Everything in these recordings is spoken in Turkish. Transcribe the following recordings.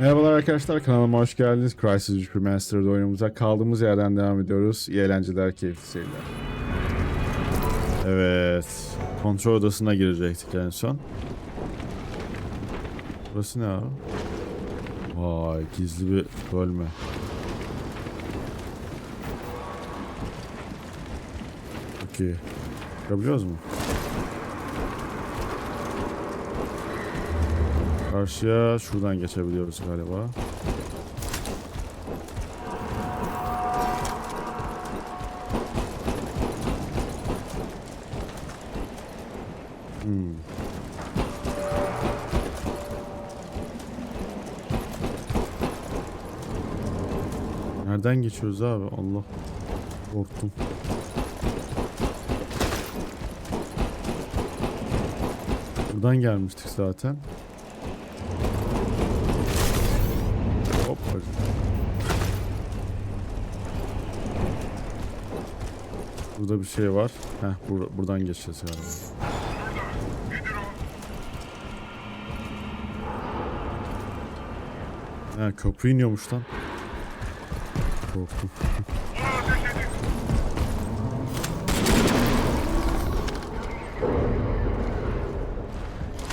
Merhabalar arkadaşlar kanalıma hoş geldiniz. Crysis 3 Remastered oyunumuza kaldığımız yerden devam ediyoruz. İyi eğlenceler, keyifli seyirler. Evet. Kontrol odasına girecektik en son. Burası ne abi? Vay gizli bir bölme. Çok iyi. Çıkabiliyoruz mu? Karşıya şuradan geçebiliyoruz galiba. Hmm. Nereden geçiyoruz abi? Allah. Korktum. Buradan gelmiştik zaten. Burada bir şey var. Heh bur- buradan geçeceğiz galiba. Ha köprü iniyormuş lan. Korktum.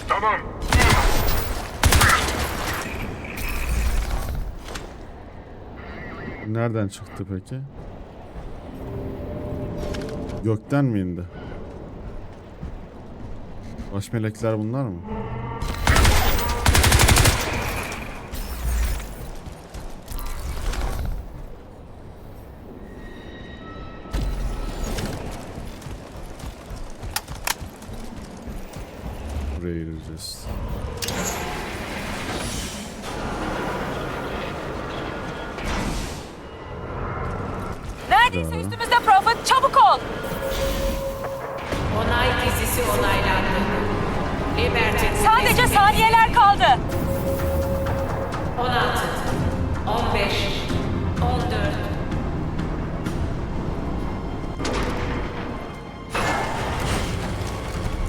Tamam. Nereden çıktı peki? Gökten mi indi? Baş melekler bunlar mı? Buraya gireceğiz. Neredeyse üstümüzde Prophet çabuk ol. Onay dizisi onaylandı. Liberty. Sadece saniyeler kaldı. 16, 15, 14,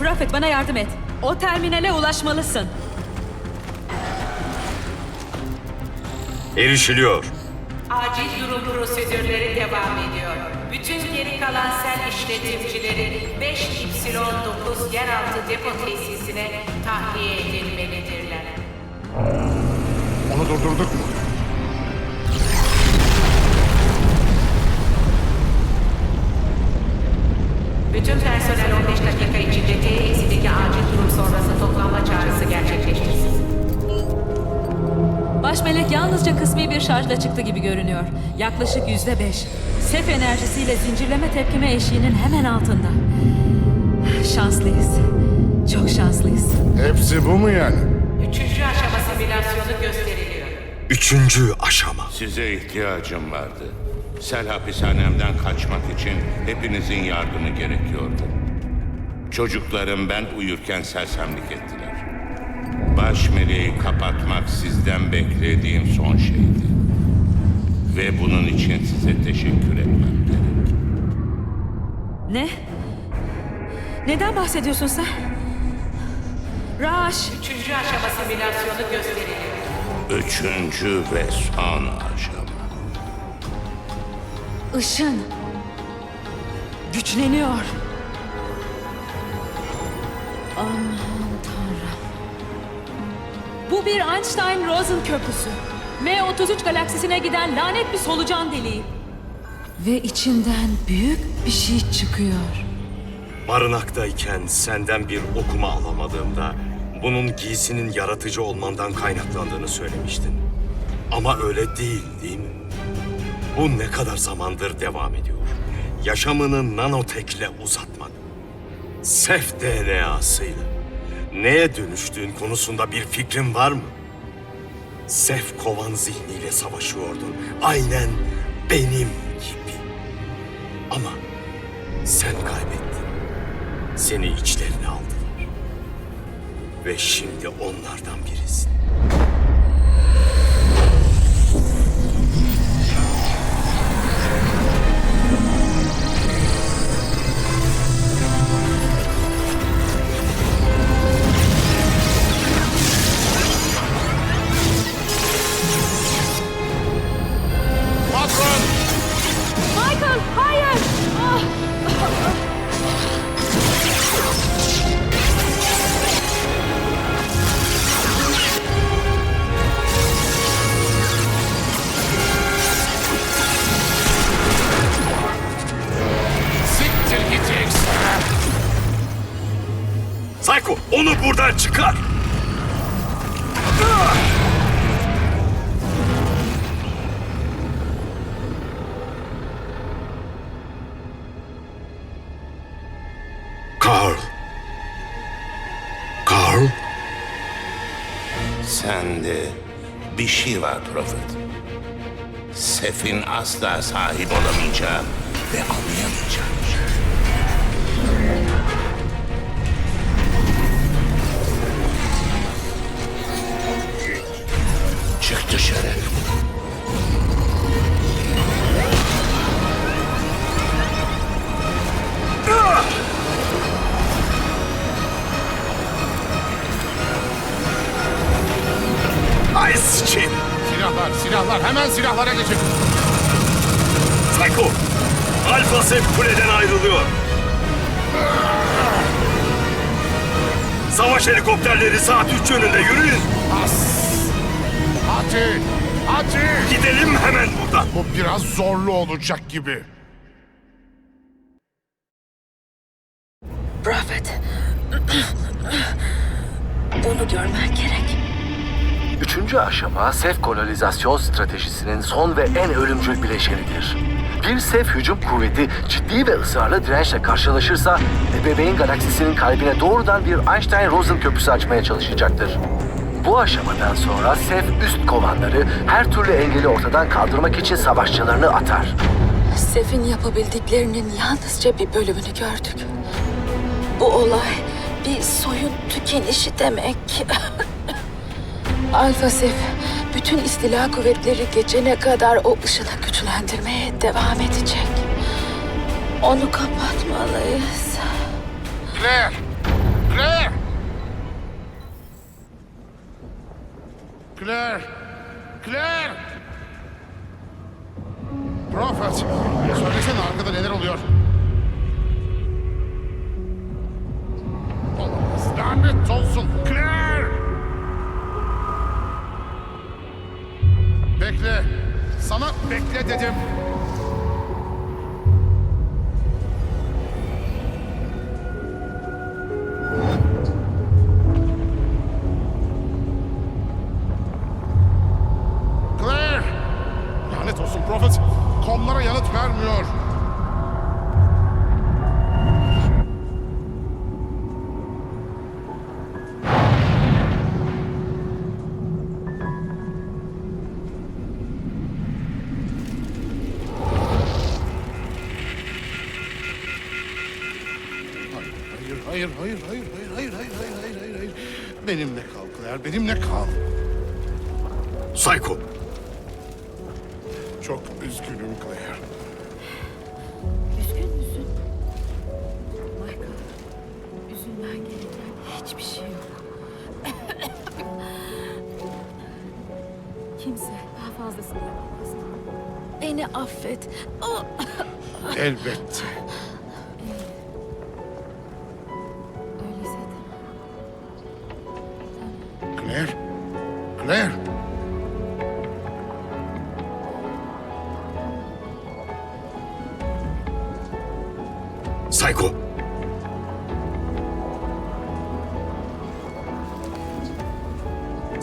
Prophet bana yardım et. O terminale ulaşmalısın. Erişiliyor. Acil durum prosedürleri devam ediyor. Bütün geri kalan sel işletimcileri 5Y9 yeraltı depo tesisine tahliye edilmelidirler. Onu durdurduk mu? Bütün personel 15 dakika içinde T-Eksi'deki acil durum sonrası toplanma çağrısı gerçekleştirsin. Baş melek yalnızca kısmi bir şarjla çıktı gibi görünüyor. Yaklaşık yüzde beş. Sef enerjisiyle zincirleme tepkime eşiğinin hemen altında. Şanslıyız. Çok şanslıyız. Hepsi bu mu yani? Üçüncü aşama simülasyonu gösteriliyor. Üçüncü aşama. Size ihtiyacım vardı. Sel hapishanemden kaçmak için hepinizin yardımı gerekiyordu. Çocuklarım ben uyurken sersemlik ettiler. Baş meleği kapatmak sizden beklediğim son şeydi. Ve bunun için size teşekkür etmem gerek. Ne? Neden bahsediyorsun sen? Raş, Üçüncü aşama simülasyonu gösteriliyor. Üçüncü ve son aşama. ışın. Güçleniyor. Aman. Bir Einstein-Rosen köprüsü. M33 galaksisine giden lanet bir solucan deliği. Ve içinden büyük bir şey çıkıyor. Barınaktayken senden bir okuma alamadığımda bunun giysinin yaratıcı olmandan kaynaklandığını söylemiştin. Ama öyle değil, değil mi? Bu ne kadar zamandır devam ediyor. Yaşamını nanotekle uzatmak. Sef DNA'sıyla. Neye dönüştüğün konusunda bir fikrin var mı? Sef kovan zihniyle savaşıyordun. Aynen benim gibi. Ama sen kaybettin. Seni içlerine aldılar. Ve şimdi onlardan birisin. Sende bir şey var Prophet. Sef'in asla sahip olamayacağı ve anlayamayacağı Silahlara geçin. Psycho. Alfa Sef kuleden ayrılıyor. Savaş helikopterleri saat 3 yönünde yürüyün. Hadi, hadi. Gidelim hemen buradan. Bu biraz zorlu olacak gibi. Prophet. Bunu görmen gerek. Üçüncü aşama sef kolonizasyon stratejisinin son ve en ölümcül bileşenidir. Bir sef hücum kuvveti ciddi ve ısrarlı dirençle karşılaşırsa ebeveyn galaksisinin kalbine doğrudan bir Einstein-Rosen köprüsü açmaya çalışacaktır. Bu aşamadan sonra sef üst kovanları her türlü engeli ortadan kaldırmak için savaşçılarını atar. Sef'in yapabildiklerinin yalnızca bir bölümünü gördük. Bu olay bir soyun tükenişi demek. Alfa Sef bütün istila kuvvetleri geçene kadar o ışını güçlendirmeye devam edecek. Onu kapatmalıyız. Claire! Claire! Claire! Claire! Prophet! Söylesene arkada neler oluyor? Olamaz. Lanet olsun. Claire! Bekle. Sana bekle dedim. Claire, benimle kal. Psycho. Çok üzgünüm Claire. Üzgün müsün? Michael, üzülmen gereken hiçbir şey yok. Kimse daha fazlasını yapamaz. Beni affet. Oh. Elbette.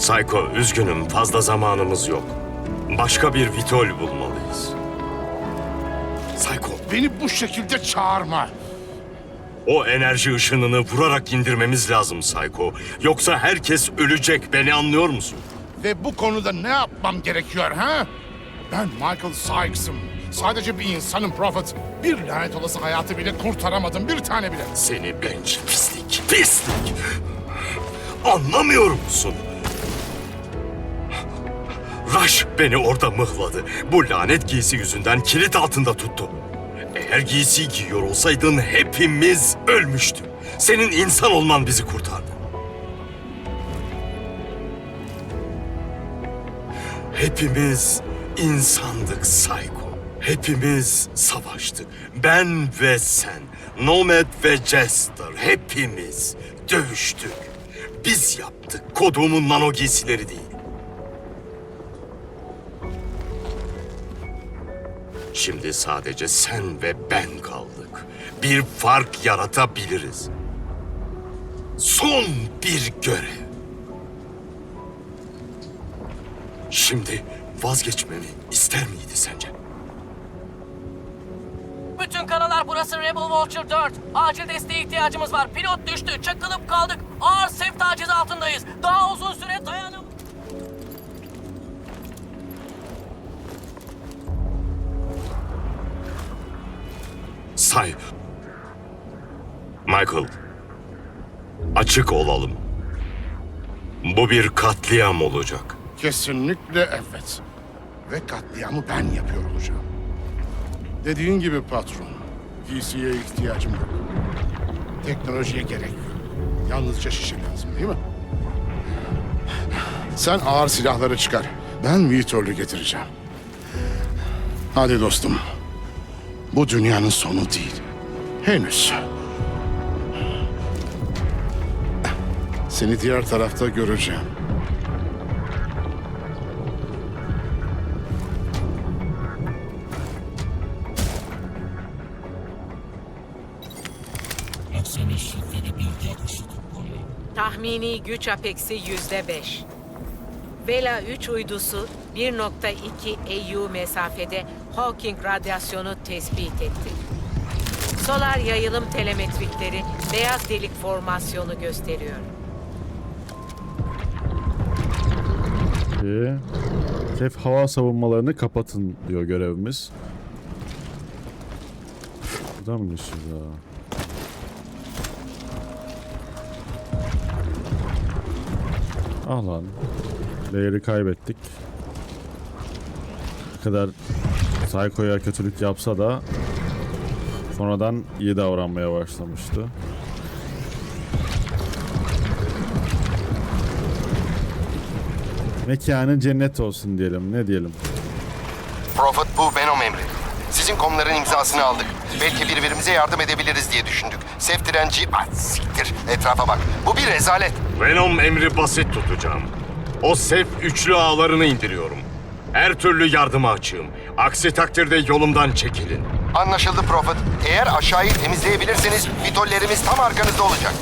Psycho, üzgünüm. Fazla zamanımız yok. Başka bir vitol bulmalıyız. Psycho, Beni bu şekilde çağırma. o enerji ışınını vurarak indirmemiz lazım Psycho. Yoksa herkes ölecek. Beni anlıyor musun? Ve bu konuda ne yapmam gerekiyor ha? Ben Michael Sykes'ım. Sadece bir insanım Prophet. Bir lanet olası hayatı bile kurtaramadım. Bir tane bile. Seni bencil pislik, pislik. Anlamıyor musun? Rush beni orada mıhladı. Bu lanet giysi yüzünden kilit altında tuttu. Eğer giysiyi giyiyor olsaydın hepimiz ölmüştük. Senin insan olman bizi kurtardı. Hepimiz insandık Psycho. Hepimiz savaştık. Ben ve sen. Nomad ve Jester. Hepimiz dövüştük. Biz yaptık. Koduğumun nano giysileri değil. Şimdi sadece sen ve ben kaldık. Bir fark yaratabiliriz. Son bir görev. Şimdi vazgeçmemi ister miydi sence? Bütün karalar burası Rebel Vulture 4. Acil desteğe ihtiyacımız var. Pilot düştü. Çakılıp kaldık. Ağır sef taciz altındayız. Daha uzun süre dayanam... Say. Michael. Açık olalım. Bu bir katliam olacak. Kesinlikle evet. Ve katliamı ben yapıyor olacağım. Dediğin gibi patron. giysiye ihtiyacım yok. Teknolojiye gerek yok. Yalnızca şişe lazım değil mi? Sen ağır silahları çıkar. Ben Vitor'lu getireceğim. Hadi dostum. Bu dünyanın sonu değil. Henüz. Seni diğer tarafta göreceğim. Tahmini güç apeksi yüzde beş. Vela 3 uydusu 1.2 EU mesafede Hawking radyasyonu tespit etti. Solar yayılım telemetrikleri beyaz delik formasyonu gösteriyor. Peki. Sef hava savunmalarını kapatın diyor görevimiz. Buradan mı geçeceğiz ya? Ah lan. Layer'ı kaybettik. Ne kadar Psycho'ya kötülük yapsa da sonradan iyi davranmaya başlamıştı. Mekanı cennet olsun diyelim. Ne diyelim? Prophet bu Venom emri. Sizin komların imzasını aldık. Belki birbirimize yardım edebiliriz diye düşündük. Sef direnci... Ah, siktir. Etrafa bak. Bu bir rezalet. Venom emri basit tutacağım. O sef üçlü ağlarını indiriyorum. Her türlü yardıma açığım. Aksi takdirde yolumdan çekilin. Anlaşıldı Prophet. Eğer aşağıyı temizleyebilirseniz vitollerimiz tam arkanızda olacak.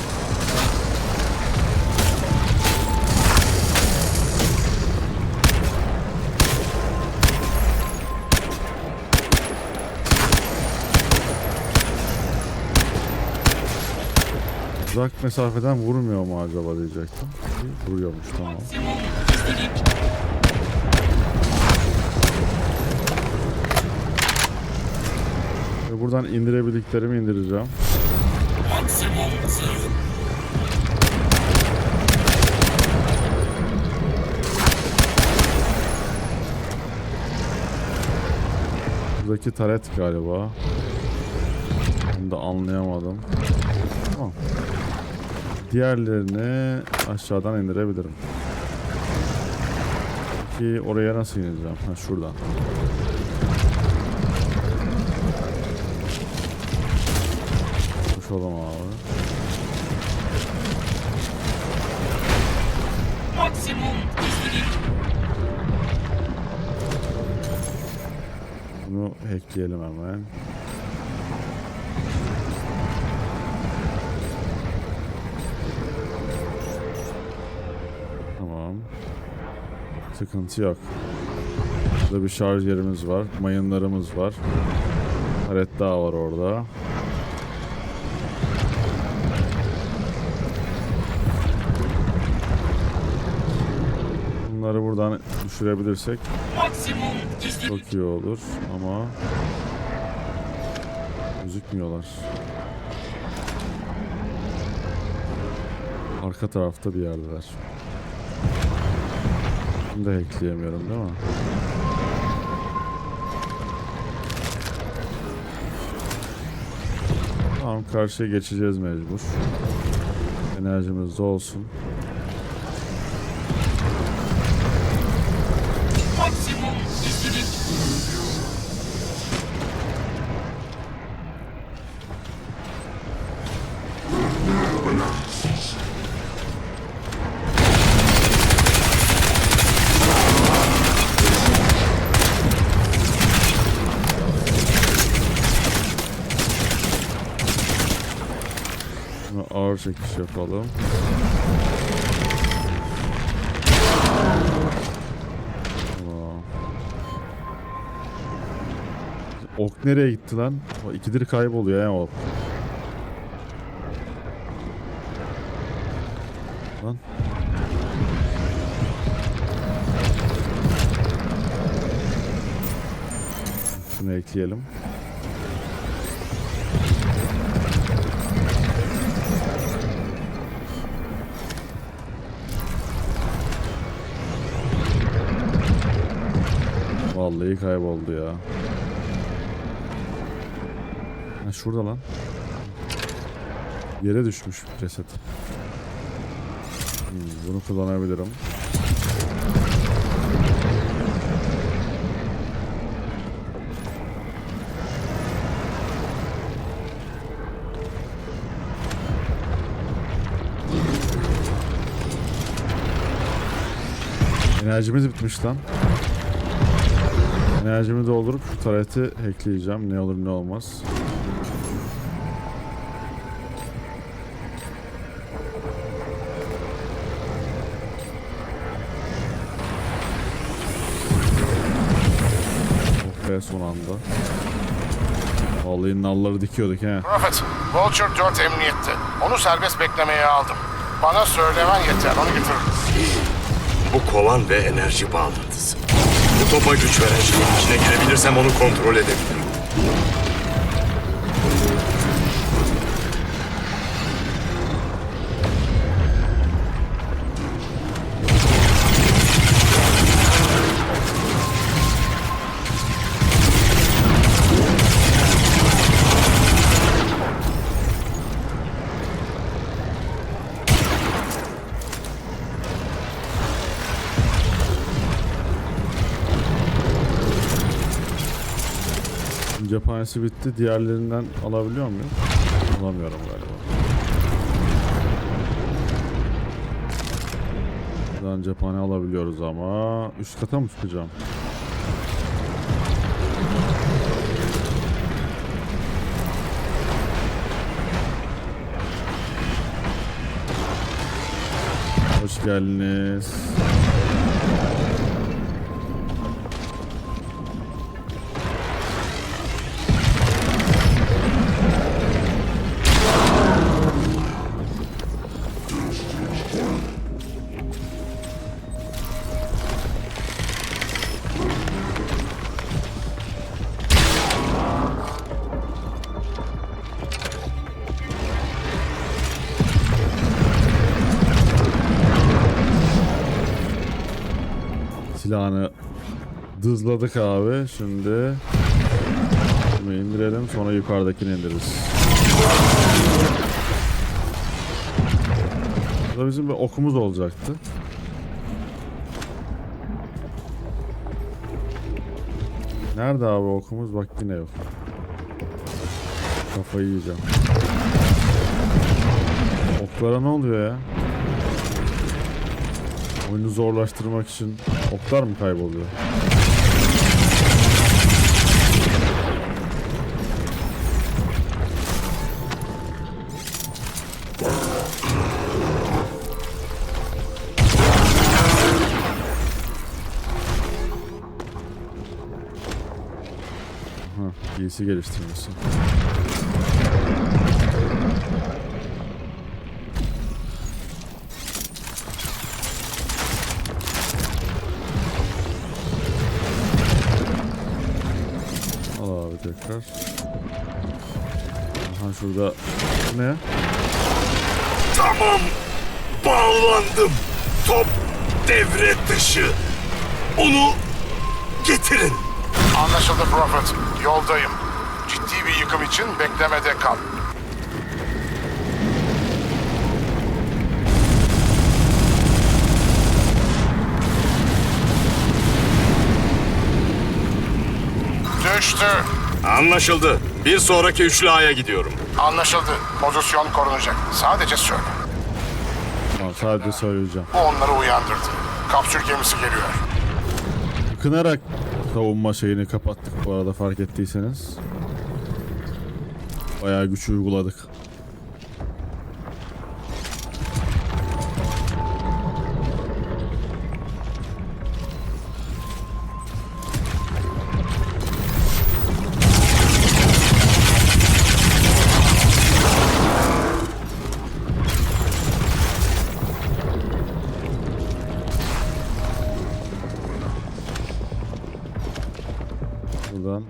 Uzak mesafeden vurmuyor mu acaba diyecektim. Vuruyormuş tamam. Buradan indirebildiklerimi indireceğim. Buradaki taret galiba. Bunu da anlayamadım. Tamam. Diğerlerini aşağıdan indirebilirim. Peki oraya nasıl ineceğim? Ha şuradan. Koşalım abi. Bunu hackleyelim hemen. Tamam. Sıkıntı yok. Burada bir şarj yerimiz var. Mayınlarımız var. Taret daha var orada. Bunları buradan düşürebilirsek çok iyi olur ama gözükmüyorlar. Arka tarafta bir yerdeler. Bunu da hackleyemiyorum değil mi? Tamam karşıya geçeceğiz mecbur. Enerjimiz de olsun. Bunu ağır çekiş yapalım. Ok nereye gitti lan? O ikidir kayboluyor ya ok. Lan. Şunu ekleyelim. Vallahi kayboldu ya. Ha şurada lan. Yere düşmüş ceset. Hmm, bunu kullanabilirim. Enerjimiz bitmiş lan. Enerjimi doldurup şu tareti hackleyeceğim. Ne olur ne olmaz. Son anda. Vallahi nalları dikiyorduk he. Prophet, Vulture 4 emniyette. Onu serbest beklemeye aldım. Bana söylemen yeter, onu getiririm. Bu kovan ve enerji bağlantısı. Bu topa güç veren şeyin içine girebilirsem onu kontrol edebilirim. Cephanesi bitti. Diğerlerinden alabiliyor muyum? Alamıyorum galiba. Buradan cephane alabiliyoruz ama üst kata mı çıkacağım? Hoş geldiniz. Dızladık abi. Şimdi bunu indirelim sonra yukarıdakini indiririz. Burada bizim bir okumuz olacaktı. Nerede abi okumuz? Bak yine yok. Kafayı yiyeceğim. Oklara ne oluyor ya? Oyunu zorlaştırmak için oklar mı kayboluyor? Ha, giysi geliştirmişsin. Al abi tekrar. Aha şurada ne? Tamam. Bağlandım. Top devre dışı. Onu getirin. Anlaşıldı Prophet, yoldayım. Ciddi bir yıkım için beklemede kal. Düştü. Anlaşıldı. Bir sonraki üçlü aya gidiyorum. Anlaşıldı. Pozisyon korunacak. Sadece söyle. Tamam sadece söyleyeceğim. Bu onları uyandırdı. Kapsül gemisi geliyor. Kınarak savunma şeyini kapattık bu arada fark ettiyseniz. Bayağı güç uyguladık. Buradan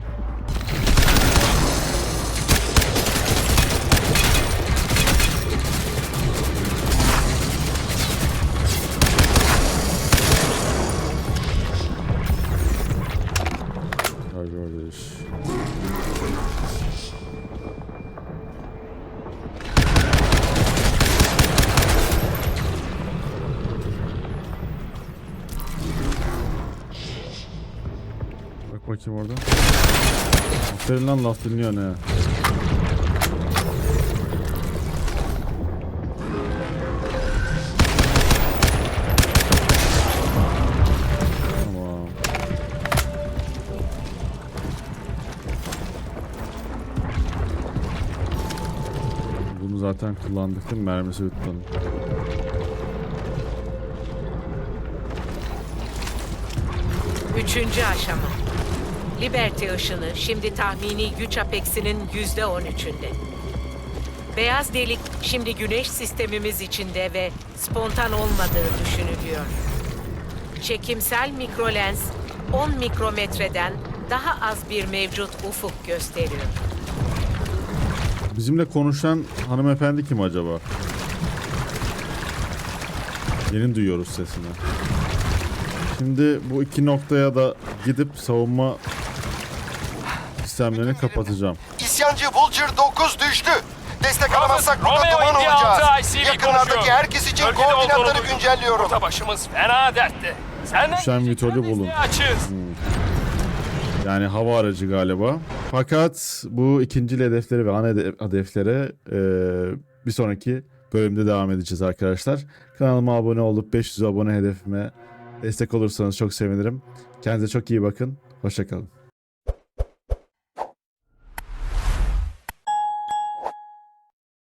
Aferin lan laf dinliyor ne? Tamam. Bunu zaten kullandık değil mi? Mermisi bitti. Üçüncü aşama. Liberty ışını şimdi tahmini güç apeksinin yüzde on üçünde. Beyaz delik şimdi güneş sistemimiz içinde ve spontan olmadığı düşünülüyor. Çekimsel mikrolens 10 mikrometreden daha az bir mevcut ufuk gösteriyor. Bizimle konuşan hanımefendi kim acaba? Yeni duyuyoruz sesini. Şimdi bu iki noktaya da gidip savunma sistemlerini kapatacağım. İsyancı Vulture 9 düştü. Destek alamazsak burada duman olacağız. Yakınlardaki herkes için Bölgede koordinatları güncelliyorum. Burada başımız fena dertte. Senden Düşen vitolü bulun. açığız. Yani hava aracı galiba. Fakat bu ikinci hedefleri ve ana hede- hedeflere e, bir sonraki bölümde devam edeceğiz arkadaşlar. Kanalıma abone olup 500 abone hedefime destek olursanız çok sevinirim. Kendinize çok iyi bakın. Hoşçakalın.